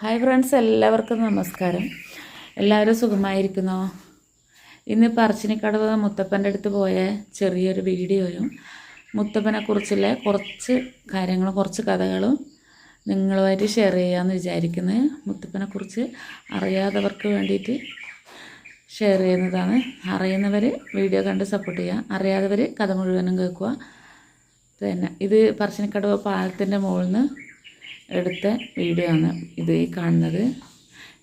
Hi friends എല്ലാവർക്കും നമസ്കാരം. എല്ലാവരും സുഖമായിരിക്കുന്നോ? ഇന്ന് പറച്ചിനിക്കടവ് മുത്തപ്പന്റെ അടുത്ത് പോയ ചെറിയൊരു വീഡിയോയും മുത്തപ്പനെ കുറിച്ചുള്ള കുറച്ച് കാര്യങ്ങളും കുറച്ച് കഥകളും നിങ്ങളുമായിട്ട് ഷെയർ ചെയ്യാമെന്ന് വിചാരിക്കുന്നത് മുത്തപ്പനെ കുറിച്ച് അറിയാത്തവർക്ക് വേണ്ടിയിട്ട് ഷെയർ ചെയ്യുന്നതാണ്. അറിയുന്നവർ വീഡിയോ കണ്ട് സപ്പോർട്ട് ചെയ്യുക അറിയാത്തവർ കഥ മുഴുവനും കേൾക്കുക. പിന്നെ ഇത് പറശ്ശിനിക്കടവ് പാലത്തിന്റെ മുകളിൽ നിന്ന് എടുത്ത വീഡിയോ ആണ് ഇത് ഈ കാണുന്നത്.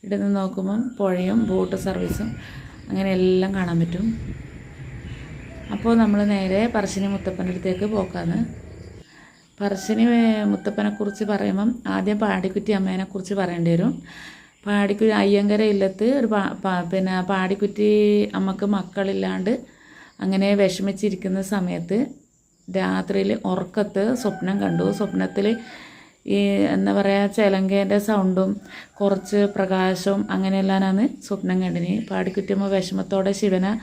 ഇവിടെ നിന്ന് നോക്കുമ്പം പുഴയും ബോട്ട് സർവീസും അങ്ങനെ എല്ലാം കാണാൻ പറ്റും. അപ്പോൾ നമ്മൾ നേരെ പറശ്ശിനി മുത്തപ്പന്റെ അടുത്തേക്ക് പോക്കാണ്. പറശ്ശിനി മുത്തപ്പനെക്കുറിച്ച് പറയുമ്പം ആദ്യം പാടിക്കുറ്റി അമ്മേനെക്കുറിച്ച് പറയേണ്ടി വരും. പാടിക്കുറ്റി അയ്യങ്കര ഇല്ലത്ത് ഒരു പിന്നെ പാടിക്കുറ്റി അമ്മയ്ക്ക് മക്കളില്ലാണ്ട് അങ്ങനെ വിഷമിച്ചിരിക്കുന്ന സമയത്ത് രാത്രിയിൽ ഉറക്കത്ത് സ്വപ്നം കണ്ടു. സ്വപ്നത്തിൽ ഈ എന്താ പറയുക ചിലങ്കേന്റെ സൗണ്ടും കുറച്ച് പ്രകാശവും അങ്ങനെയെല്ലാമാണ് സ്വപ്നം കണ്ടിന്. പാടിക്കുറ്റുമ്പോൾ വിഷമത്തോടെ ശിവനെ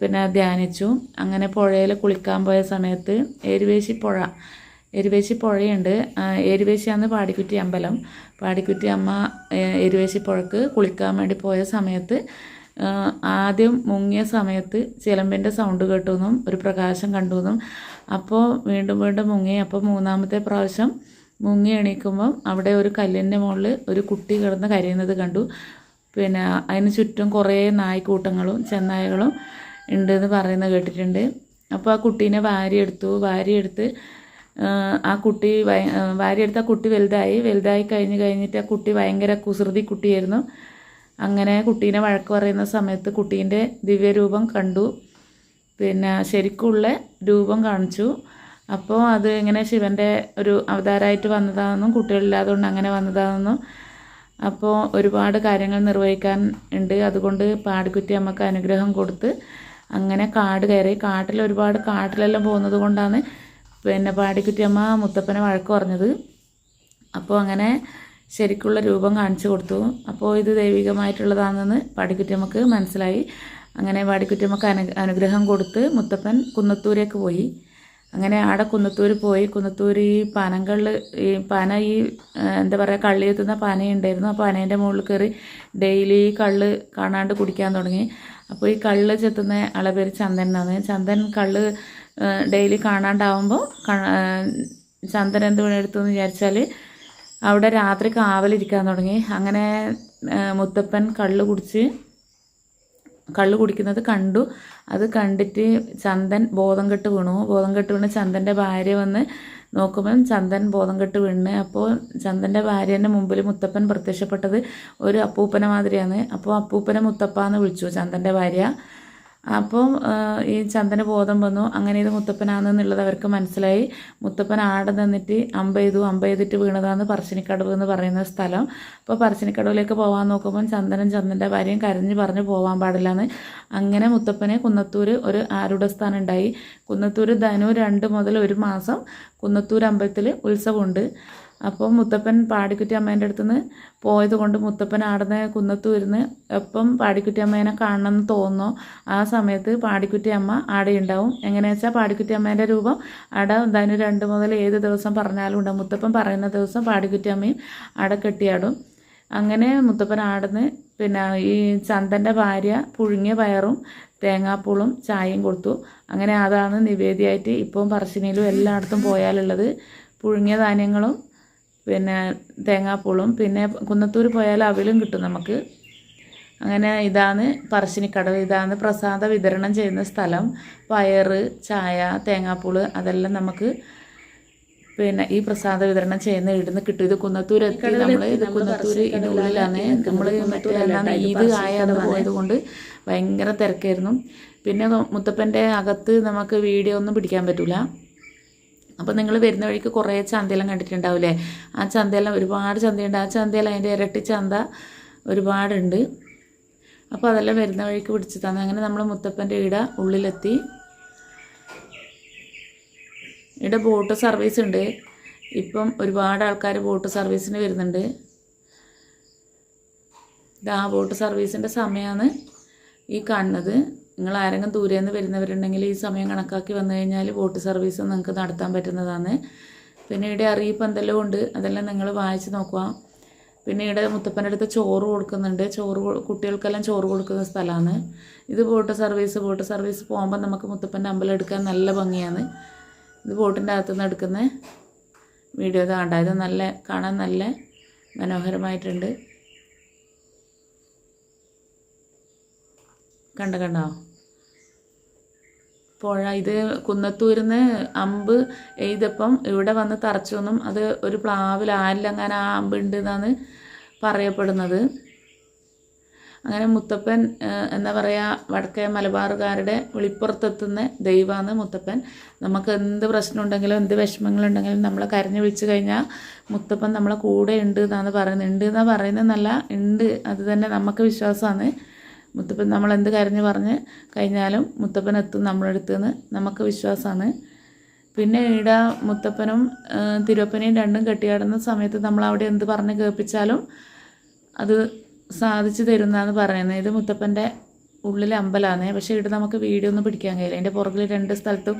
പിന്നെ ധ്യാനിച്ചു. അങ്ങനെ പുഴയിൽ കുളിക്കാൻ പോയ സമയത്ത് എരുവേശി പുഴ എരുവേശി പുഴയുണ്ട്. എരുവേശിയാന്ന് പാടിക്കുറ്റി അമ്പലം. പാടിക്കുറ്റി അമ്മ എരുവേശി പുഴക്ക് കുളിക്കാൻ വേണ്ടി പോയ സമയത്ത് ആദ്യം മുങ്ങിയ സമയത്ത് ചിലമ്പിന്റെ സൗണ്ട് കേട്ടുവെന്നും ഒരു പ്രകാശം കണ്ടുവെന്നും അപ്പോൾ വീണ്ടും വീണ്ടും മുങ്ങി. അപ്പോൾ മൂന്നാമത്തെ പ്രാവശ്യം മുങ്ങി എണീക്കുമ്പം അവിടെ ഒരു കല്ലിന്റെ മുകളിൽ ഒരു കുട്ടി കിടന്ന് കരയുന്നത് കണ്ടു. പിന്നെ അതിന് ചുറ്റും കുറേ നായ്ക്കൂട്ടങ്ങളും ചെന്നായകളും ഉണ്ട് എന്ന് പറയുന്നത് കേട്ടിട്ടുണ്ട്. അപ്പോൾ ആ കുട്ടീനെ വാരിയെടുത്തു. വാരിയെടുത്ത് ആ, കുട്ടി വാരിയെടുത്ത് ആ കുട്ടി വലുതായി. വലുതായി കഴിഞ്ഞ് കഴിഞ്ഞിട്ട് ആ കുട്ടി ഭയങ്കര കുസൃതി കുട്ടിയായിരുന്നു. അങ്ങനെ കുട്ടീനെ വഴക്ക് പറയുന്ന സമയത്ത് കുട്ടീന്റെ ദിവ്യരൂപം കണ്ടു. പിന്നെ ശരിക്കുള്ള രൂപം കാണിച്ചു. അപ്പോൾ അത് ഇങ്ങനെ ശിവന്റെ ഒരു അവതാരമായിട്ട് വന്നതാണെന്നും കുട്ടികളില്ലാതുകൊണ്ട് അങ്ങനെ വന്നതാണെന്നും അപ്പോൾ ഒരുപാട് കാര്യങ്ങൾ നിർവഹിക്കാൻ ഉണ്ട്. അതുകൊണ്ട് പാടിക്കുറ്റി അമ്മയ്ക്ക് അനുഗ്രഹം കൊടുത്ത് അങ്ങനെ കാട് കയറി. കാട്ടിൽ ഒരുപാട് കാട്ടിലെല്ലാം പോകുന്നത് കൊണ്ടാണ് പിന്നെ പാടിക്കുറ്റി അമ്മ മുത്തപ്പനെ വഴക്ക് പറഞ്ഞത്. അപ്പോൾ അങ്ങനെ ശരിക്കുള്ള രൂപം കാണിച്ചു കൊടുത്തു. അപ്പോൾ ഇത് ദൈവികമായിട്ടുള്ളതാണെന്ന് പാടിക്കുറ്റിയമ്മക്ക് മനസ്സിലായി. അങ്ങനെ പാടിക്കുറ്റിയമ്മക്ക് അനു അനുഗ്രഹം കൊടുത്ത് മുത്തപ്പൻ കുന്നത്തൂരേക്ക് പോയി. അങ്ങനെ ആടെ കുന്നത്തൂർ പോയി. കുന്നത്തൂർ ഈ പനങ്കള്ള് ഈ പന ഈ എന്താ പറയുക കള്ളി എത്തുന്ന പനയുണ്ടായിരുന്നു. ആ പനേന്റെ മുകളിൽ കയറി ഡെയിലി കള്ള് കാണാണ്ട് കുടിക്കാൻ തുടങ്ങി. അപ്പോൾ ഈ കള്ള് ചെത്തുന്ന ആളെ പേര് ചന്ദൻ എന്നാണ്. ചന്ദൻ കള്ള് ഡെയിലി കാണാണ്ടാവുമ്പോൾ ചന്ദൻ എന്ത് വേണെടുത്തു എന്ന് വിചാരിച്ചാൽ അവിടെ രാത്രി കാവലിരിക്കാൻ തുടങ്ങി. അങ്ങനെ മുത്തപ്പൻ കള്ള് കുടിച്ച് കള്ള് കുടിക്കുന്നത് കണ്ടു. അത് കണ്ടിട്ട് ചന്ദൻ ബോധം കെട്ട് വീണു. ബോധം കെട്ട് വീണ് ചന്ദന്റെ ഭാര്യ വന്ന് നോക്കുമ്പം ചന്ദൻ ബോധം കെട്ട് വീണ്. അപ്പോൾ ചന്ദന്റെ ഭാര്യന്റെ മുമ്പിൽ മുത്തപ്പൻ പ്രത്യക്ഷപ്പെട്ടത് ഒരു അപ്പൂപ്പനെ മാതിരിയാണ്. അപ്പോൾ അപ്പൂപ്പനെ മുത്തപ്പ എന്ന് വിളിച്ചു ചന്ദന്റെ ഭാര്യ. അപ്പം ഈ ചന്ദന ബോധം വന്നു. അങ്ങനെ ഇത് മുത്തപ്പനാണെന്നുള്ളത് അവർക്ക് മനസ്സിലായി. മുത്തപ്പൻ ആടെ നിന്നിട്ട് അമ്പ ചെയ്തു അമ്പ ചെയ്തിട്ട് വീണതാന്ന് പറശ്ശിനിക്കടവ് എന്ന് പറയുന്ന സ്ഥലം. അപ്പോൾ പറശ്ശിനിക്കടവിലേക്ക് പോകാൻ നോക്കുമ്പോൾ ചന്ദനും ചന്ദന്റെ ഭാര്യയും കരഞ്ഞ് പറഞ്ഞ് പോകാൻ പാടില്ലാന്ന്. അങ്ങനെ മുത്തപ്പനെ കുന്നത്തൂർ ഒരു ആരുടെ സ്ഥാനം ഉണ്ടായി കുന്നത്തൂർ ധനു രണ്ട് മുതൽ ഒരു മാസം കുന്നത്തൂർ അമ്പലത്തിൽ ഉത്സവമുണ്ട്. അപ്പോൾ മുത്തപ്പൻ പാടിക്കുറ്റി അമ്മേന്റെ അടുത്ത് നിന്ന് പോയത് കൊണ്ട് മുത്തപ്പൻ ആടുന്ന കുന്നത്തൂരിന്ന് എപ്പം പാടിക്കുറ്റി അമ്മേനെ കാണണം എന്ന് തോന്നുന്നു. ആ സമയത്ത് പാടിക്കുറ്റി അമ്മ ആടെ ഉണ്ടാവും എങ്ങനെയാ വെച്ചാൽ പാടിക്കുറ്റി അമ്മേന്റെ രൂപം ആടെ എന്തായാലും രണ്ട് മുതൽ ഏത് ദിവസം പറഞ്ഞാലും ഉണ്ടാവും. മുത്തപ്പൻ പറയുന്ന ദിവസം പാടിക്കുറ്റി അമ്മയും ആടെ കെട്ടിയാടും. അങ്ങനെ മുത്തപ്പൻ ആടുന്ന് പിന്നെ ഈ ചന്ദന്റെ ഭാര്യ പുഴുങ്ങിയ പയറും തേങ്ങാപ്പൂളും ചായയും കൊടുത്തു. അങ്ങനെ അതാണ് നിവേദ്യമായിട്ട് ഇപ്പം പറശ്ശിനിയിലും എല്ലായിടത്തും പോയാലുള്ളത്. പുഴുങ്ങിയ ധാന്യങ്ങളും പിന്നെ തേങ്ങാപ്പൂളും പിന്നെ കുന്നത്തൂർ പോയാൽ അവിലും കിട്ടും നമുക്ക്. അങ്ങനെ ഇതാണ് പറശ്ശിനിക്കടവ്. ഇതാണ് പ്രസാദ വിതരണം ചെയ്യുന്ന സ്ഥലം. പയർ ചായ തേങ്ങാപ്പൂൾ അതെല്ലാം നമുക്ക് പിന്നെ ഈ പ്രസാദ വിതരണം ചെയ്യുന്ന ഇവിടുന്ന് കിട്ടും. ഇത് കുന്നത്തൂർ എത്തി. നമ്മൾ ഇത് കുന്നത്തൂർ ഇതിന്റെ ഉള്ളിലാണ്. നമ്മൾ മറ്റേ ഈദ് ആയത് പോയത് കൊണ്ട് ഭയങ്കര തിരക്കായിരുന്നു. പിന്നെ മുത്തപ്പന്റെ അകത്ത് നമുക്ക് വീഡിയോ ഒന്നും പിടിക്കാൻ പറ്റില്ല അപ്പോൾ നിങ്ങൾ വരുന്ന വഴിക്ക് കുറേ ചന്തയെല്ലാം കണ്ടിട്ടുണ്ടാവില്ലേ? ആ ചന്തയെല്ലാം ഒരുപാട് ചന്തയുണ്ട്. ആ ചന്തയെല്ലാം അതിന്റെ ഇരട്ടി ചന്ത ഒരുപാടുണ്ട്. അപ്പോൾ അതെല്ലാം വരുന്ന വഴിക്ക് പിടിച്ചു തന്നെ. അങ്ങനെ നമ്മൾ മുത്തപ്പന്റെ ഇട ഉള്ളിലെത്തി. ഇവിടെ ബോട്ട് സർവീസ് ഉണ്ട്. ഇപ്പം ഒരുപാട് ആൾക്കാർ ബോട്ട് സർവീസിന് വരുന്നുണ്ട്. ഇതാ ബോട്ട് സർവീസിന്റെ സമയമാണ് ഈ കാണുന്നത്. നിങ്ങൾ ആരെങ്കിലും ദൂരെ നിന്ന് വരുന്നവരുണ്ടെങ്കിൽ ഈ സമയം കണക്കാക്കി വന്നു കഴിഞ്ഞാൽ ബോട്ട് സർവീസ് നിങ്ങൾക്ക് നടത്താൻ പറ്റുന്നതാണ്. പിന്നെ ഇവിടെ അറിയിപ്പ് എന്തെല്ലാം ഉണ്ട് അതെല്ലാം നിങ്ങൾ വായിച്ച് നോക്കുക. പിന്നെ ഇവിടെ മുത്തപ്പന്റെ അടുത്ത് ചോറ് കൊടുക്കുന്നുണ്ട്. ചോറ് കുട്ടികൾക്കെല്ലാം ചോറ് കൊടുക്കുന്ന സ്ഥലമാണ്. ഇത് ബോട്ട് സർവീസ് ബോട്ട് സർവീസ് പോകുമ്പോൾ നമുക്ക് മുത്തപ്പന്റെ അമ്പലം എടുക്കാൻ നല്ല ഭംഗിയാണ്. ഇത് ബോട്ടിന്റെ അകത്തുനിന്ന് എടുക്കുന്ന വീഡിയോ ഇതാണ്ട ഇത് നല്ല കാണാൻ നല്ല മനോഹരമായിട്ടുണ്ട്. കണ്ട കണ്ടോ? പുഴ ഇത് കുന്നത്തൂരിന്ന് അമ്പ് എഴുതപ്പം ഇവിടെ വന്ന് തറച്ചൊന്നും അത് ഒരു പ്ലാവിൽ ആരിലങ്ങനെ ആ അമ്പ് ഉണ്ട് എന്നാണ് പറയപ്പെടുന്നത്. അങ്ങനെ മുത്തപ്പൻ എന്താ പറയുക വടക്കേ മലബാറുകാരുടെ വെളിപ്പുറത്തെത്തുന്ന ദൈവമാണ് മുത്തപ്പൻ. നമുക്ക് എന്ത് പ്രശ്നം ഉണ്ടെങ്കിലും എന്ത് വിഷമങ്ങളുണ്ടെങ്കിലും നമ്മളെ കരഞ്ഞു വിളിച്ചു കഴിഞ്ഞാൽ മുത്തപ്പൻ നമ്മളെ കൂടെ ഉണ്ട് എന്നാണ് പറയുന്നത്. ഉണ്ട് എന്നാണ് പറയുന്നതെന്നല്ല ഉണ്ട്. അത് തന്നെ നമുക്ക് വിശ്വാസമാണ്. മുത്തപ്പൻ നമ്മൾ എന്ത് കരഞ്ഞ് പറഞ്ഞ് കഴിഞ്ഞാലും മുത്തപ്പൻ എത്തും നമ്മുടെ നിന്ന് നമുക്ക് വിശ്വാസമാണ് പിന്നെ ഈട മുത്തപ്പനും തിരുവപ്പനയും രണ്ടും കെട്ടിയാടുന്ന സമയത്ത് നമ്മൾ അവിടെ എന്ത് പറഞ്ഞ് കേൾപ്പിച്ചാലും അത് സാധിച്ചു തരുന്നതാണ് പറയുന്നത്. ഇത് മുത്തപ്പന്റെ ഉള്ളിൽ അമ്പലമാണ് പക്ഷേ ഇവിടെ നമുക്ക് വീഡിയോ ഒന്നും പിടിക്കാൻ കഴിയില്ല. അതിന്റെ പുറകിൽ രണ്ട് സ്ഥലത്തും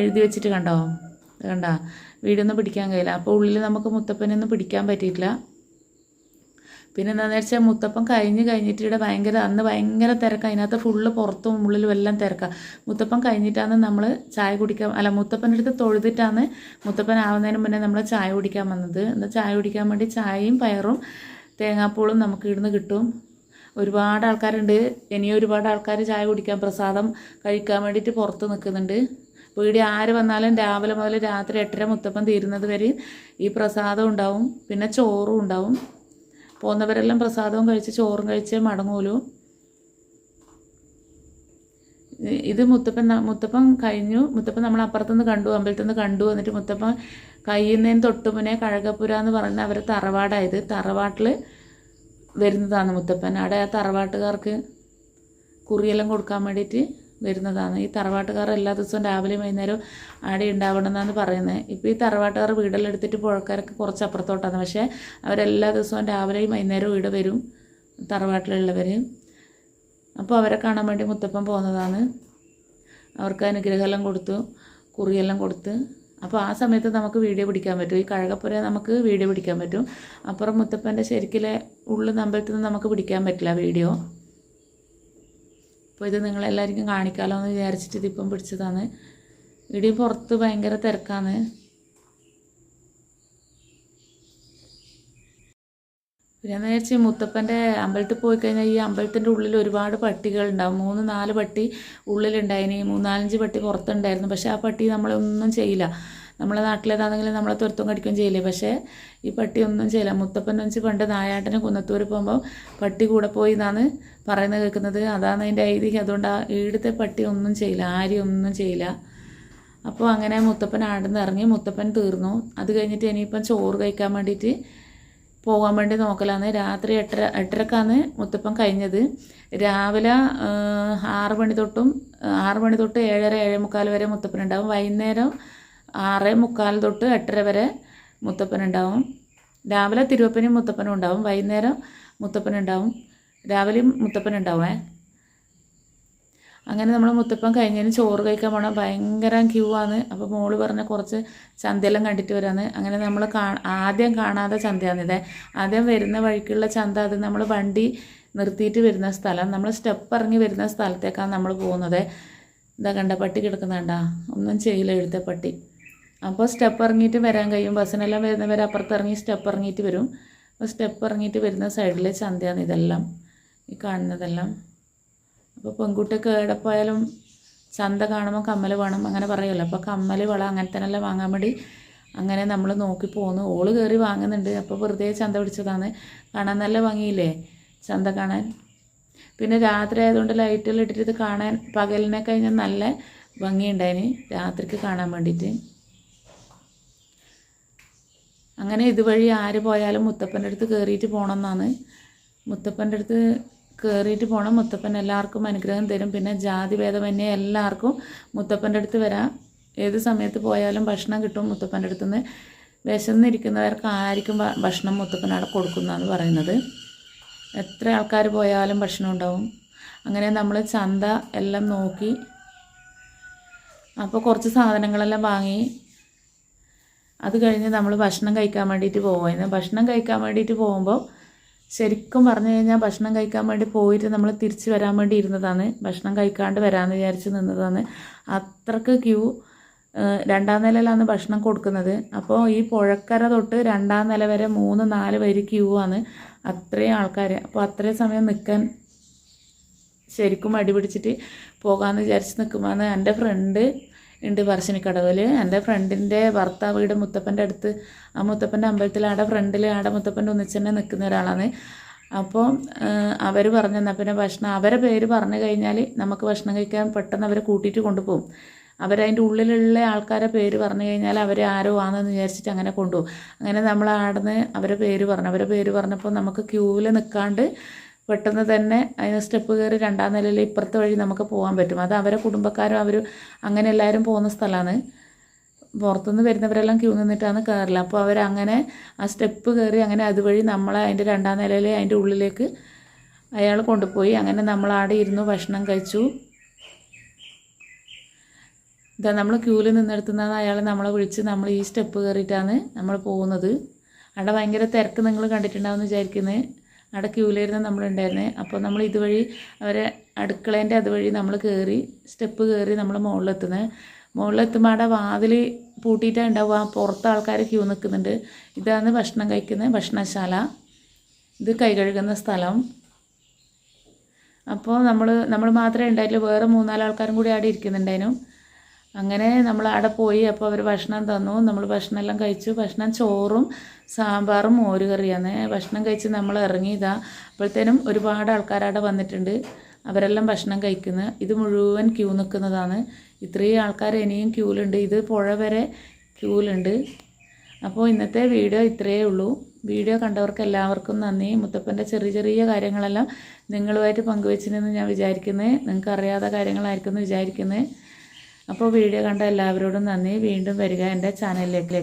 എഴുതി വെച്ചിട്ട് കണ്ടോ? കണ്ട കണ്ടോ? വീഡിയോ ഒന്നും പിടിക്കാൻ കഴിയില്ല. അപ്പോൾ ഉള്ളിൽ നമുക്ക് മുത്തപ്പനെ ഒന്നും പിടിക്കാൻ പറ്റിയിട്ടില്ല. പിന്നെ എന്താണെന്ന് വെച്ചാൽ മുത്തപ്പം കഴിഞ്ഞ് കഴിഞ്ഞിട്ട് ഇവിടെ ഭയങ്കര അന്ന് ഭയങ്കര തിരക്ക്. അതിനകത്ത് ഫുള്ള് പുറത്തും ഉള്ളിലും എല്ലാം തിരക്കാണ് മുത്തപ്പം കഴിഞ്ഞിട്ടാണ് നമ്മൾ ചായ കുടിക്കാൻ അല്ല മുത്തപ്പന്റെ അടുത്ത് തൊഴുതിട്ടാണ് മുത്തപ്പൻ ആവുന്നതിന് മുന്നേ നമ്മൾ ചായ കുടിക്കാൻ വന്നത്. എന്താ ചായ കുടിക്കാൻ വേണ്ടി ചായയും പയറും തേങ്ങാപ്പൂളും നമുക്ക് ഇവിടുന്ന് കിട്ടും. ഒരുപാട് ആൾക്കാരുണ്ട്. ഇനിയും ഒരുപാട് ആൾക്കാർ ചായ കുടിക്കാൻ പ്രസാദം കഴിക്കാൻ വേണ്ടിയിട്ട് പുറത്ത് നിൽക്കുന്നുണ്ട് വീട് ആര് വന്നാലും രാവിലെ മുതൽ രാത്രി എട്ടര മുത്തപ്പം തീരുന്നത് വരെ ഈ പ്രസാദം ഉണ്ടാവും. പിന്നെ ചോറും ഉണ്ടാവും. പോകുന്നവരെല്ലാം പ്രസാദവും കഴിച്ച് ചോറും കഴിച്ച് മടങ്ങൂലു. ഇത് മുത്തപ്പൻ മുത്തപ്പൻ കഴിഞ്ഞു. മുത്തപ്പൻ നമ്മൾ അപ്പുറത്തുനിന്ന് കണ്ടു അമ്പലത്തിൽ നിന്ന് കണ്ടു. എന്നിട്ട് മുത്തപ്പൻ കഴിയുന്നതിന് മുന്നെ കഴകപ്പുര എന്ന് പറയുന്ന അവർ തറവാടായത്. തറവാട്ടിൽ വരുന്നതാണ് മുത്തപ്പൻ. അവിടെ ആ തറവാട്ടുകാർക്ക് കുറിയെല്ലാം കൊടുക്കാൻ വേണ്ടിയിട്ട് വരുന്നതാണ്. ഈ തറവാട്ടുകാർ എല്ലാ ദിവസവും രാവിലെയും വൈകുന്നേരവും ആടി ഉണ്ടാവണം എന്നാണ് പറയുന്നത്. ഇപ്പോൾ ഈ തറവാട്ടുകാർ വീടെല്ലാം എടുത്തിട്ട് പുഴക്കാരൊക്കെ കുറച്ച് അപ്പുറത്തോട്ടാണ് പക്ഷേ അവരെല്ലാ ദിവസവും രാവിലെയും വൈകുന്നേരവും ഇവിടെ വരും തറവാട്ടിലുള്ളവർ അപ്പോൾ അവരെ കാണാൻ വേണ്ടി മുത്തപ്പൻ പോകുന്നതാണ്. അവർക്ക് അനുഗ്രഹമെല്ലാം കൊടുത്തു കുറിയെല്ലാം കൊടുത്ത്. അപ്പോൾ ആ സമയത്ത് നമുക്ക് വീഡിയോ പിടിക്കാൻ പറ്റും. ഈ കഴകപ്പുര നമുക്ക് വീഡിയോ പിടിക്കാൻ പറ്റും. അപ്പുറം മുത്തപ്പന്റെ ശരിക്കിലെ ഉള്ളിൽ നമ്പലത്തിൽ നിന്ന് നമുക്ക് പിടിക്കാൻ പറ്റില്ല വീഡിയോ. അപ്പോൾ ഇത് നിങ്ങളെല്ലാവർക്കും കാണിക്കാമല്ലോ എന്ന് വിചാരിച്ചിട്ട് ഇതിപ്പം പിടിച്ചതാണ്. ഇടി പുറത്ത് ഭയങ്കര തിരക്കാണ്. പിന്നെ എന്ന് വെച്ചാൽ മുത്തപ്പന്റെ അമ്പലത്തിൽ പോയി കഴിഞ്ഞാൽ ഈ അമ്പലത്തിന്റെ ഉള്ളിൽ ഒരുപാട് പട്ടികളുണ്ടാവും മൂന്ന് നാല് പട്ടി ഉള്ളിലുണ്ടായിന്. മൂന്നാലഞ്ച് പട്ടി പുറത്തുണ്ടായിരുന്നു. പക്ഷേ ആ പട്ടി നമ്മളൊന്നും ചെയ്യില്ല. നമ്മളെ നാട്ടിലേതാണെങ്കിൽ നമ്മളെ തുരത്തും കടിക്കുകയും ചെയ്യില്ലേ? പക്ഷേ ഈ പട്ടി ഒന്നും ചെയ്യില്ല. മുത്തപ്പൻ വെച്ച് പണ്ട് നായാട്ടിന് കുന്നത്തൂർ പോകുമ്പോൾ പട്ടി കൂടെ പോയി എന്നാണ് പറയുന്നത് കേൾക്കുന്നത്. അതാണ് അതിന്റെ ഐതിഹ്യം അതുകൊണ്ട് ആ ഈടുത്തെ പട്ടി ഒന്നും ചെയ്യില്ല. ആരും ഒന്നും ചെയ്യില്ല. അപ്പോൾ അങ്ങനെ മുത്തപ്പൻ ആടുന്ന് ഇറങ്ങി. മുത്തപ്പൻ തീർന്നു. അത് കഴിഞ്ഞിട്ട് ഇനിയിപ്പം ചോറ് കഴിക്കാൻ വേണ്ടിയിട്ട് പോകാൻ വേണ്ടി നോക്കലാന്ന് രാത്രി എട്ടര എട്ടരക്കാണ് മുത്തപ്പൻ കഴിഞ്ഞത്. രാവിലെ ആറ് മണി തൊട്ടും ആറ് മണി തൊട്ട് ഏഴര ഏഴേ മുക്കാൽ വരെ മുത്തപ്പൻ ഉണ്ടാവും. വൈകുന്നേരം ആറേ മുക്കാൽ തൊട്ട് എട്ടര വരെ മുത്തപ്പൻ ഉണ്ടാവും. രാവിലെ തിരുവപ്പനും മുത്തപ്പനും ഉണ്ടാവും. വൈകുന്നേരം മുത്തപ്പൻ ഉണ്ടാവും. രാവിലെയും മുത്തപ്പൻ ഉണ്ടാവേ അങ്ങനെ നമ്മൾ മുത്തപ്പൻ കഴിഞ്ഞതിന് ചോറ് കഴിക്കാൻ പോകണം ഭയങ്കര ക്യൂ ആണ്. അപ്പോൾ മോൾ പറഞ്ഞ കുറച്ച് ചന്തയെല്ലാം കണ്ടിട്ട് വരാന്ന്. അങ്ങനെ നമ്മൾ ആദ്യം കാണാതെ ചന്തയാണിത് ആദ്യം വരുന്ന വഴിക്കുള്ള ചന്ത അത് നമ്മൾ വണ്ടി നിർത്തിയിട്ട് വരുന്ന സ്ഥലം. നമ്മൾ സ്റ്റെപ്പ് ഇറങ്ങി വരുന്ന സ്ഥലത്തേക്കാണ് നമ്മൾ പോകുന്നത്. ഇതാ കണ്ട പട്ടി കിടക്കുന്നുണ്ടാ? ഒന്നും ചെയ്യില്ല എഴുത്ത പട്ടി. അപ്പോൾ സ്റ്റെപ്പ് ഇറങ്ങിയിട്ട് വരാൻ കഴിയും. ബസ്സിനെല്ലാം വരുന്നവർ അപ്പുറത്ത് ഇറങ്ങി സ്റ്റെപ്പ് ഇറങ്ങിയിട്ട് വരും. അപ്പോൾ സ്റ്റെപ്പ് ഇറങ്ങിയിട്ട് വരുന്ന സൈഡിലെ ചന്തയാണ് ഇതെല്ലാം. ഈ കാണുന്നതെല്ലാം. അപ്പോൾ പെൺകുട്ടിയൊക്കെ എവിടെ പോയാലും ചന്ത കാണുമ്പോൾ കമ്മൽ വേണം അങ്ങനെ പറയുമല്ലോ. അപ്പോൾ കമ്മൽ വള അങ്ങനെ തന്നെല്ലാം വാങ്ങാൻ വേണ്ടി അങ്ങനെ നമ്മൾ നോക്കി പോകുന്നു ഓൾ കയറി വാങ്ങുന്നുണ്ട്. അപ്പോൾ വെറുതെ ചന്ത പിടിച്ചതാണ്. കാണാൻ നല്ല ഭംഗിയില്ലേ? ചന്ത കാണാൻ. പിന്നെ രാത്രി ആയതുകൊണ്ട് ലൈറ്റുകൾ ഇട്ടിട്ട് കാണാൻ പകലിനെ കഴിഞ്ഞാൽ നല്ല ഭംഗിയുണ്ടായിന് രാത്രിക്ക് കാണാൻ വേണ്ടിയിട്ട്. അങ്ങനെ ഇതുവഴി ആര് പോയാലും മുത്തപ്പന്റെ അടുത്ത് കയറിയിട്ട് പോകണമെന്നാണ് മുത്തപ്പന്റെ അടുത്ത് കയറിയിട്ട് പോകണം മുത്തപ്പൻ എല്ലാവർക്കും അനുഗ്രഹം തരും. പിന്നെ ജാതി ഭേദമന്യേ എല്ലാവർക്കും മുത്തപ്പന്റെ അടുത്ത് വരാം. ഏത് സമയത്ത് പോയാലും ഭക്ഷണം കിട്ടും മുത്തപ്പന്റെ അടുത്ത് നിന്ന് വിശന്നിരിക്കുന്നവർക്ക് ഭ- ഭക്ഷണം മുത്തപ്പൻ അവിടെ കൊടുക്കുന്നതാണ് പറയുന്നത്. എത്ര ആൾക്കാർ പോയാലും ഭക്ഷണം ഉണ്ടാവും. അങ്ങനെ നമ്മൾ ചന്ത എല്ലാം നോക്കി അപ്പോൾ കുറച്ച് സാധനങ്ങളെല്ലാം വാങ്ങി അത് കഴിഞ്ഞ് നമ്മൾ ഭക്ഷണം കഴിക്കാൻ വേണ്ടിയിട്ട് പോകുമായിരുന്നു ഭക്ഷണം കഴിക്കാൻ വേണ്ടിയിട്ട് പോകുമ്പോൾ ശരിക്കും പറഞ്ഞു കഴിഞ്ഞാൽ ഭക്ഷണം കഴിക്കാൻ വേണ്ടി പോയിട്ട് നമ്മൾ തിരിച്ച് വരാൻ വേണ്ടി ഇരുന്നതാണ്. ഭക്ഷണം കഴിക്കാണ്ട് വരാമെന്ന് വിചാരിച്ച് നിന്നതാണ്. അത്രയ്ക്ക് ക്യൂ രണ്ടാം നിലയിലാണ് ഭക്ഷണം കൊടുക്കുന്നത്. അപ്പോൾ ഈ പുഴക്കര തൊട്ട് രണ്ടാം നില വരെ മൂന്ന് നാല് വരി ക്യൂ ആണ്. അത്രയും ആൾക്കാർ അപ്പോൾ അത്രയും സമയം നിൽക്കാൻ ശരിക്കും അടിപിടിച്ചിട്ട് പോകാമെന്ന് വിചാരിച്ച് നിൽക്കുമ്പോൾ എന്റെ ഫ്രണ്ട് ഉണ്ട് പറശ്ശിനിക്കടവിൽ എന്റെ ഫ്രണ്ടിന്റെ ഭർത്താവ് വീട് മുത്തപ്പന്റെ അടുത്ത്. ആ മുത്തപ്പന്റെ അമ്പലത്തിൽ ആടെ ഫ്രണ്ടിൽ ആടെ മുത്തപ്പന്റെ ഒന്നിച്ചെന്നെ നിൽക്കുന്ന ഒരാളാണ്. അപ്പോൾ അവർ പറഞ്ഞു എന്നാൽ പിന്നെ ഭക്ഷണം. അവരെ പേര് പറഞ്ഞു കഴിഞ്ഞാൽ നമുക്ക് ഭക്ഷണം കഴിക്കാൻ പെട്ടെന്ന് അവരെ കൂട്ടിയിട്ട് കൊണ്ടുപോകും. അവരതിന്റെ ഉള്ളിലുള്ള ആൾക്കാരെ പേര് പറഞ്ഞു കഴിഞ്ഞാൽ അവർ ആരോ ആണെന്ന് വിചാരിച്ചിട്ട് അങ്ങനെ കൊണ്ടുപോകും. അങ്ങനെ നമ്മൾ ആടുന്ന് അവരെ പേര് പറഞ്ഞു. അവരെ പേര് പറഞ്ഞപ്പോൾ നമുക്ക് ക്യൂവിൽ നിൽക്കാണ്ട് പെട്ടെന്ന് തന്നെ അതിന് സ്റ്റെപ്പ് കയറി രണ്ടാം നിലയിൽ ഇപ്പുറത്തെ വഴി നമുക്ക് പോകാൻ പറ്റും. അത് അവരെ കുടുംബക്കാരും അവർ അങ്ങനെ എല്ലാവരും പോകുന്ന സ്ഥലമാണ്. പുറത്തുനിന്ന് വരുന്നവരെല്ലാം ക്യൂ നിന്നിട്ടാണ് കയറില്ല അപ്പോൾ അവരങ്ങനെ ആ സ്റ്റെപ്പ് കയറി അങ്ങനെ അതുവഴി നമ്മളെ അതിന്റെ രണ്ടാം നിലയിൽ അതിന്റെ ഉള്ളിലേക്ക് അയാൾ കൊണ്ടുപോയി. അങ്ങനെ നമ്മൾ ആടെ ഇരുന്നു ഭക്ഷണം കഴിച്ചു. ഇതാ നമ്മൾ ക്യൂവിൽ നിന്നെടുത്തുനിന്നാണ് അയാൾ നമ്മളെ വിളിച്ച് നമ്മൾ ഈ സ്റ്റെപ്പ് കയറിയിട്ടാണ് നമ്മൾ പോകുന്നത്. അവിടെ ഭയങ്കര തിരക്ക് നിങ്ങൾ കണ്ടിട്ടുണ്ടാവുമെന്ന് വിചാരിക്കുന്നത് അവിടെ ക്യൂലായിരുന്നു നമ്മളുണ്ടായിരുന്നത് അപ്പോൾ നമ്മൾ ഇതുവഴി അവരെ അടുക്കളേന്റെ അതുവഴി നമ്മൾ കയറി സ്റ്റെപ്പ് കയറി നമ്മൾ മുകളിലെത്തുന്നത് മുകളിലെത്തുമ്പോൾ അവിടെ വാതിൽ പൂട്ടിയിട്ടാണ് ഉണ്ടാവുക. പുറത്ത് ആൾക്കാർ ക്യൂ നിൽക്കുന്നുണ്ട് ഇതാണ് ഭക്ഷണം കഴിക്കുന്നത് ഭക്ഷണശാല. ഇത് കൈ കഴുകുന്ന സ്ഥലം. അപ്പോൾ നമ്മൾ നമ്മൾ മാത്രമേ ഉണ്ടായിട്ടുള്ളൂ. വേറെ മൂന്നാൽ ആൾക്കാരും കൂടി അവിടെ ഇരിക്കുന്നുണ്ടായിരുന്നു. അങ്ങനെ നമ്മൾ അവിടെ പോയി അപ്പോൾ അവർ ഭക്ഷണം തന്നു. നമ്മൾ ഭക്ഷണം എല്ലാം കഴിച്ചു. ഭക്ഷണം ചോറും സാമ്പാറും മോരുകറിയാണ് ഭക്ഷണം കഴിച്ച് നമ്മൾ ഇറങ്ങി ഇതാ. അപ്പോഴത്തേനും ഒരുപാട് ആൾക്കാർ അവിടെ വന്നിട്ടുണ്ട്. അവരെല്ലാം ഭക്ഷണം കഴിക്കുന്നു. ഇത് മുഴുവൻ ക്യൂ നിൽക്കുന്നതാണ്. ഇത്രയും ആൾക്കാർ ഇനിയും ക്യൂലുണ്ട്. ഇത് പുഴ വരെ ക്യൂലുണ്ട്. അപ്പോൾ ഇന്നത്തെ വീഡിയോ ഇത്രയേ ഉള്ളൂ. വീഡിയോ കണ്ടവർക്ക് എല്ലാവർക്കും നന്ദി. മുത്തപ്പന്റെ ചെറിയ ചെറിയ കാര്യങ്ങളെല്ലാം നിങ്ങളുമായിട്ട് പങ്കുവെച്ചിരുന്നു ഞാൻ വിചാരിക്കുന്നത് നിങ്ങൾക്ക് അറിയാത്ത കാര്യങ്ങളായിരിക്കും എന്ന് വിചാരിക്കുന്നത് അപ്പോൾ വീഡിയോ കണ്ട എല്ലാവരോടും നന്ദി. വീണ്ടും വരിക എന്റെ ചാനലിലേക്ക്.